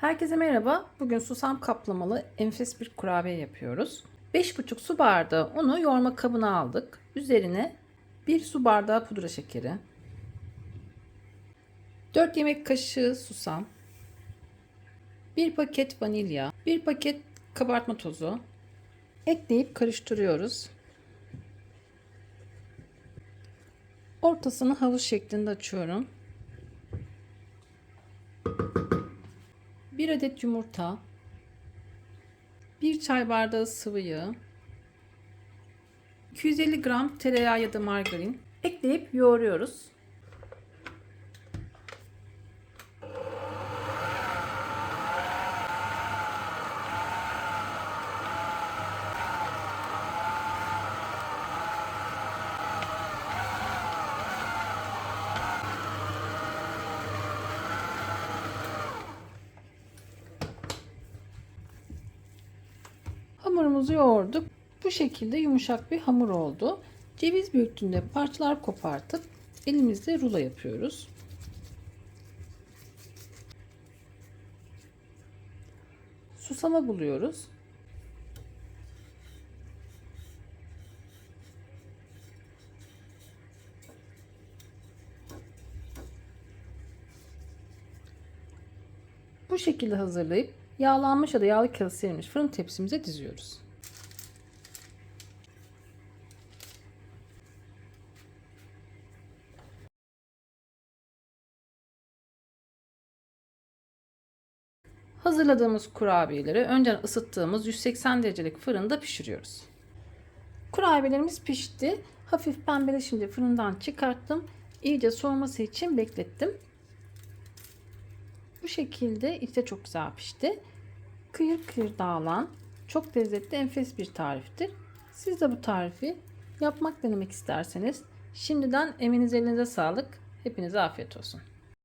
Herkese merhaba. Bugün susam kaplamalı enfes bir kurabiye yapıyoruz. 5,5 su bardağı unu yoğurma kabına aldık. Üzerine 1 su bardağı pudra şekeri, 4 yemek kaşığı susam, 1 paket vanilya, 1 paket kabartma tozu ekleyip karıştırıyoruz. Ortasını havuz şeklinde açıyorum. 1 adet yumurta, 1 çay bardağı sıvı yağ, 250 gram tereyağı ya da margarin ekleyip yoğuruyoruz. Hamurumuzu yoğurduk. Bu şekilde yumuşak bir hamur oldu. Ceviz büyüklüğünde parçalar kopartıp elimizde rulo yapıyoruz. Susama buluyoruz. Bu şekilde hazırlayıp yağlanmış ya da yağlı kağıt serilmiş fırın tepsimize diziyoruz. Hazırladığımız kurabiyeleri önceden ısıttığımız 180 derecelik fırında pişiriyoruz. Kurabiyelerimiz pişti. Hafif pembeleşince fırından çıkarttım. İyice soğuması için beklettim. Bu şekilde içi de çok güzel pişti. Kıyır kıyır dağılan çok lezzetli enfes bir tariftir. Siz de bu tarifi yapmak denemek isterseniz şimdiden eminiz elinize sağlık. Hepinize afiyet olsun.